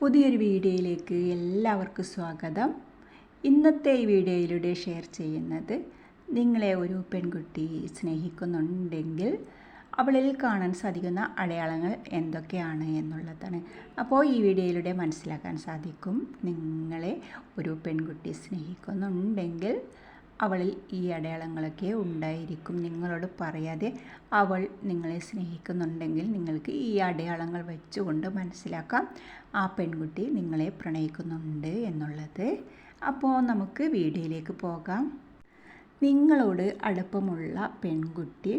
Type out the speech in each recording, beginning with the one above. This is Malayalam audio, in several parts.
പുതിയൊരു വീഡിയോയിലേക്ക് എല്ലാവർക്കും സ്വാഗതം. ഇന്നത്തെ ഈ വീഡിയോയിലൂടെ ഷെയർ ചെയ്യുന്നത് നിങ്ങളെ ഒരു പെൺകുട്ടി സ്നേഹിക്കുന്നുണ്ടെങ്കിൽ അവളിൽ കാണാൻ സാധിക്കുന്ന അടയാളങ്ങൾ എന്തൊക്കെയാണ് എന്നുള്ളതാണ്. അപ്പോൾ ഈ വീഡിയോയിലൂടെ മനസ്സിലാക്കാൻ സാധിക്കും നിങ്ങളെ ഒരു പെൺകുട്ടി സ്നേഹിക്കുന്നുണ്ടെങ്കിൽ അവളിൽ ഈ അടയാളങ്ങളൊക്കെ ഉണ്ടായിരിക്കും. നിങ്ങളോട് പറയാതെ അവൾ നിങ്ങളെ സ്നേഹിക്കുന്നുണ്ടെങ്കിൽ നിങ്ങൾക്ക് ഈ അടയാളങ്ങൾ വെച്ചുകൊണ്ട് മനസ്സിലാക്കാം. ആ പെൺകുട്ടി നിങ്ങളെ പ്രണയിക്കുന്നുണ്ട് എന്നുള്ളത്. അപ്പോൾ നമുക്ക് വീഡിയോയിലേക്ക് പോകാം. നിങ്ങളോട് അടുപ്പമുള്ള പെൺകുട്ടി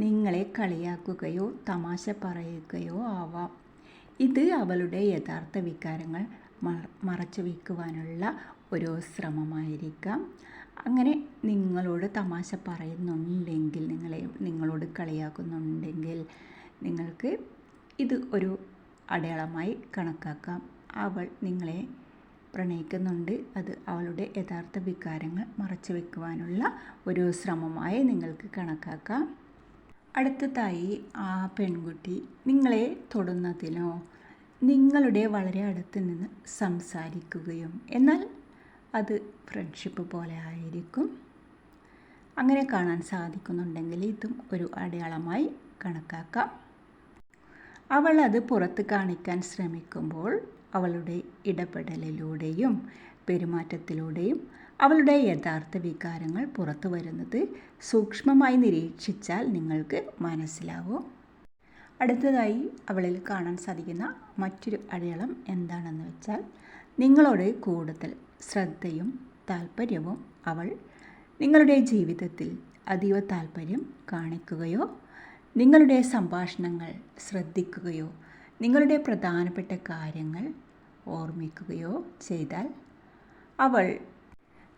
നിങ്ങളെ കളിയാക്കുകയോ തമാശ പറയുകയോ ആവാം. ഇത് അവളുടെ യഥാർത്ഥ വികാരങ്ങൾ മറച്ചു വയ്ക്കുവാനുള്ള ഒരു ശ്രമമായിരിക്കാം. അങ്ങനെ നിങ്ങളോട് തമാശ പറയുന്നുണ്ടെങ്കിൽ നിങ്ങളെ നിങ്ങളോട് കളിയാക്കുന്നുണ്ടെങ്കിൽ നിങ്ങൾക്ക് ഇത് ഒരു അടയാളമായി കണക്കാക്കാം. അവൾ നിങ്ങളെ പ്രണയിക്കുന്നുണ്ട്. അത് അവളുടെ യഥാർത്ഥ വികാരങ്ങൾ മറച്ചു വെക്കുവാനുള്ള ഒരു ശ്രമമായി നിങ്ങൾക്ക് കണക്കാക്കാം. അടുത്തതായി ആ പെൺകുട്ടി നിങ്ങളെ തൊടുന്നതിനോ നിങ്ങളുടെ വളരെ അടുത്ത് നിന്ന് സംസാരിക്കുകയും എന്നാൽ അത് ഫ്രണ്ട്ഷിപ്പ് പോലെ ആയിരിക്കും. അങ്ങനെ കാണാൻ സാധിക്കുന്നുണ്ടെങ്കിൽ ഇതും ഒരു അടയാളമായി കണക്കാക്കാം. അവൾ അത് പുറത്ത് കാണിക്കാൻ ശ്രമിക്കുമ്പോൾ അവളുടെ ഇടപെടലിലൂടെയും പെരുമാറ്റത്തിലൂടെയും അവളുടെ യഥാർത്ഥ വികാരങ്ങൾ പുറത്തു വരുന്നത് സൂക്ഷ്മമായി നിരീക്ഷിച്ചാൽ നിങ്ങൾക്ക് മനസ്സിലാവും. അടുത്തതായി അവളിൽ കാണാൻ സാധിക്കുന്ന മറ്റൊരു അടയാളം എന്താണെന്ന് വെച്ചാൽ നിങ്ങളോട് കൂടുതൽ ശ്രദ്ധയും താല്പര്യവും അവൾ നിങ്ങളുടെ ജീവിതത്തിൽ അതീവ താല്പര്യം കാണിക്കുകയോ നിങ്ങളുടെ സംഭാഷണങ്ങൾ ശ്രദ്ധിക്കുകയോ നിങ്ങളുടെ പ്രധാനപ്പെട്ട കാര്യങ്ങൾ ഓർമ്മിക്കുകയോ ചെയ്താൽ അവൾ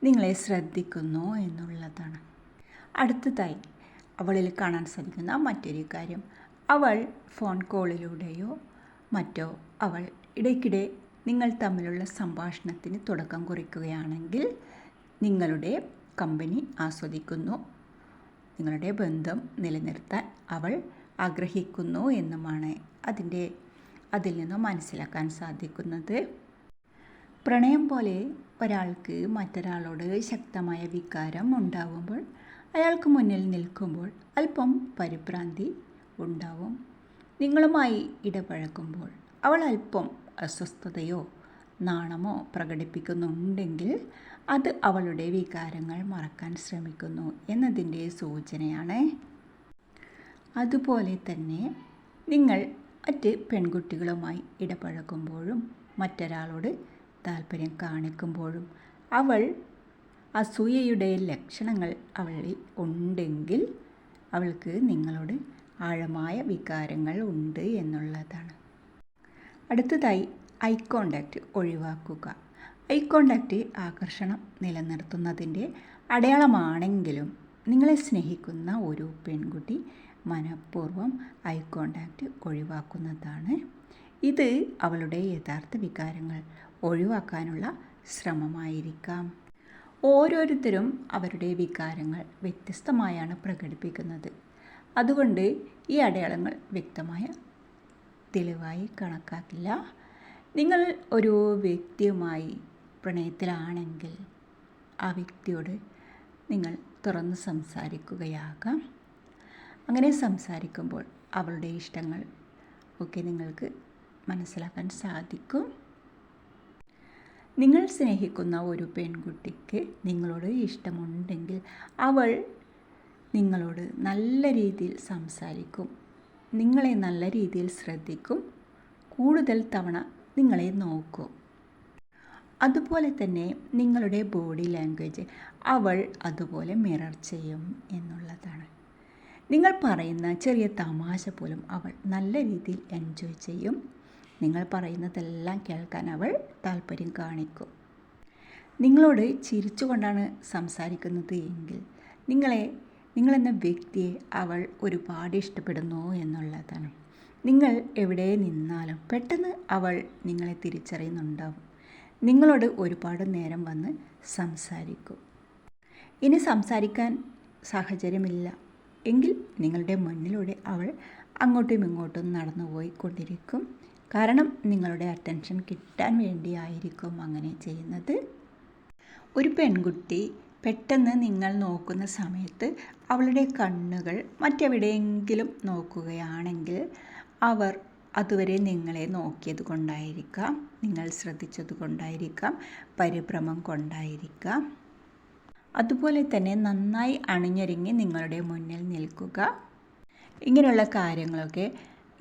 നിങ്ങളെ ശ്രദ്ധിക്കുന്നു എന്നുള്ളതാണ്. അടുത്തതായി അവളിൽ കാണാൻ സാധിക്കുന്ന മറ്റൊരു കാര്യം. അവൾ ഫോൺ കോളിലൂടെയോ മറ്റോ അവൾ ഇടയ്ക്കിടെ നിങ്ങൾ തമ്മിലുള്ള സംഭാഷണത്തിന് തുടക്കം കുറിക്കുകയാണെങ്കിൽ നിങ്ങളുടെ കമ്പനി ആസ്വദിക്കുന്നു. നിങ്ങളുടെ ബന്ധം നിലനിർത്താൻ അവൾ ആഗ്രഹിക്കുന്നു എന്നുമാണ് അതിന്റെ അതിൽ നിന്ന് മനസ്സിലാക്കാൻ സാധിക്കുന്നത്. പ്രണയം പോലെ ഒരാൾക്ക് മറ്റൊരാളോട് ശക്തമായ വികാരം ഉണ്ടാവുമ്പോൾ അയാൾക്ക് മുന്നിൽ നിൽക്കുമ്പോൾ അല്പം പരിഭ്രാന്തി ഉണ്ടാവും. നിങ്ങളുമായി ഇടപഴകുമ്പോൾ അവൾ അല്പം അസ്വസ്ഥതയോ നാണമോ പ്രകടിപ്പിക്കുന്നുണ്ടെങ്കിൽ അത് അവളുടെ വികാരങ്ങൾ മറക്കാൻ ശ്രമിക്കുന്നു എന്നതിന്റെ സൂചനയാണ്. അതുപോലെ തന്നെ നിങ്ങൾ മറ്റ് പെൺകുട്ടികളുമായി ഇടപഴകുമ്പോഴും മറ്റൊരാളോട് താല്പര്യം കാണിക്കുമ്പോഴും അവൾ അസൂയയുടെ ലക്ഷണങ്ങൾ അവളിൽ ഉണ്ടെങ്കിൽ അവൾക്ക് നിങ്ങളോട് ആഴമായ വികാരങ്ങൾ ഉണ്ട് എന്നുള്ളതാണ്. അടുത്തതായി ഐ കോണ്ടാക്റ്റ് ഒഴിവാക്കുക. ഐ കോണ്ടാക്റ്റ് ആകർഷണം നിലനിർത്തുന്നതിന്റെ അടയാളമാണെങ്കിലും നിങ്ങളെ സ്നേഹിക്കുന്ന ഒരു പെൺകുട്ടി മനഃപൂർവം ഐ കോണ്ടാക്റ്റ് ഒഴിവാക്കുന്നതാണ്. ഇത് അവളുടെ യഥാർത്ഥ വികാരങ്ങൾ ഒഴിവാക്കാനുള്ള ശ്രമമായിരിക്കാം. ഓരോരുത്തരും അവരുടെ വികാരങ്ങൾ വ്യത്യസ്തമായാണ് പ്രകടിപ്പിക്കുന്നത്. അതുകൊണ്ട് ഈ അടയാളങ്ങൾ വ്യക്തമായ തെളിവായി കണക്കാക്കില്ല. നിങ്ങൾ ഒരു വ്യക്തിയുമായി പ്രണയത്തിലാണെങ്കിൽ ആ വ്യക്തിയോട് നിങ്ങൾ തുറന്ന് സംസാരിക്കുകയാകാം. അങ്ങനെ സംസാരിക്കുമ്പോൾ അവളുടെ ഇഷ്ടങ്ങൾ ഒക്കെ നിങ്ങൾക്ക് മനസ്സിലാക്കാൻ സാധിക്കും. നിങ്ങൾ സ്നേഹിക്കുന്ന ഒരു പെൺകുട്ടിക്ക് നിങ്ങളോട് ഇഷ്ടമുണ്ടെങ്കിൽ അവൾ നിങ്ങളോട് നല്ല രീതിയിൽ സംസാരിക്കും. നിങ്ങളെ നല്ല രീതിയിൽ ശ്രദ്ധിക്കും. കൂടുതൽ തവണ നിങ്ങളെ നോക്കും. അതുപോലെ തന്നെ നിങ്ങളുടെ ബോഡി ലാംഗ്വേജ് അവൾ അതുപോലെ മിറർ ചെയ്യും എന്നുള്ളതാണ്. നിങ്ങൾ പറയുന്ന ചെറിയ തമാശ പോലും അവൾ നല്ല രീതിയിൽ എൻജോയ് ചെയ്യും. നിങ്ങൾ പറയുന്നതെല്ലാം കേൾക്കാൻ അവൾ താല്പര്യം കാണിക്കും. നിങ്ങളോട് ചിരിച്ചുകൊണ്ടാണ് സംസാരിക്കുന്നത് എങ്കിൽ നിങ്ങളെ നിങ്ങളെന്ന വ്യക്തിയെ അവൾ ഒരുപാട് ഇഷ്ടപ്പെടുന്നു എന്നുള്ളതാണ്. നിങ്ങൾ എവിടെ നിന്നാലും പെട്ടെന്ന് അവൾ നിങ്ങളെ തിരിച്ചറിയുന്നുണ്ടാവും. നിങ്ങളോട് ഒരുപാട് നേരം വന്ന് സംസാരിക്കും. ഇനി സംസാരിക്കാൻ സാഹചര്യമില്ല. എങ്കിൽ നിങ്ങളുടെ മുന്നിലൂടെ അവൾ അങ്ങോട്ടും ഇങ്ങോട്ടും നടന്നു പോയിക്കൊണ്ടിരിക്കും. കാരണം നിങ്ങളുടെ അറ്റൻഷൻ കിട്ടാൻ വേണ്ടിയായിരിക്കും അങ്ങനെ ചെയ്യുന്നത്. ഒരു പെൺകുട്ടി പെട്ടെന്ന് നിങ്ങൾ നോക്കുന്ന സമയത്ത് അവളുടെ കണ്ണുകൾ മറ്റെവിടെയെങ്കിലും നോക്കുകയാണെങ്കിൽ അവർ അതുവരെ നിങ്ങളെ നോക്കിയത് കൊണ്ടായിരിക്കാം നിങ്ങൾ ശ്രദ്ധിച്ചത് കൊണ്ടായിരിക്കാം പരിഭ്രമം കൊണ്ടായിരിക്കാം. അതുപോലെ തന്നെ നന്നായി അണിഞ്ഞൊരുങ്ങി നിങ്ങളുടെ മുന്നിൽ നിൽക്കുക. ഇങ്ങനെയുള്ള കാര്യങ്ങളൊക്കെ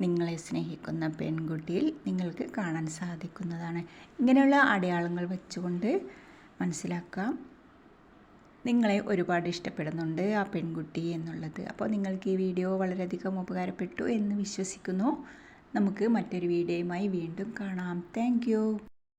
നിങ്ങളെ സ്നേഹിക്കുന്ന പെൺകുട്ടിയിൽ നിങ്ങൾക്ക് കാണാൻ സാധിക്കുന്നതാണ്. ഇങ്ങനെയുള്ള അടയാളങ്ങൾ വെച്ചുകൊണ്ട് മനസ്സിലാക്കാം. നിങ്ങളെ ഒരുപാട് ഇഷ്ടപ്പെടുന്നുണ്ട് ആ പെൺകുട്ടി എന്നുള്ളത്. അപ്പോൾ നിങ്ങൾക്ക് ഈ വീഡിയോ വളരെയധികം ഉപകാരപ്പെട്ടു എന്ന് വിശ്വസിക്കുന്നു. നമുക്ക് മറ്റൊരു വീഡിയോയുമായി വീണ്ടും കാണാം. താങ്ക്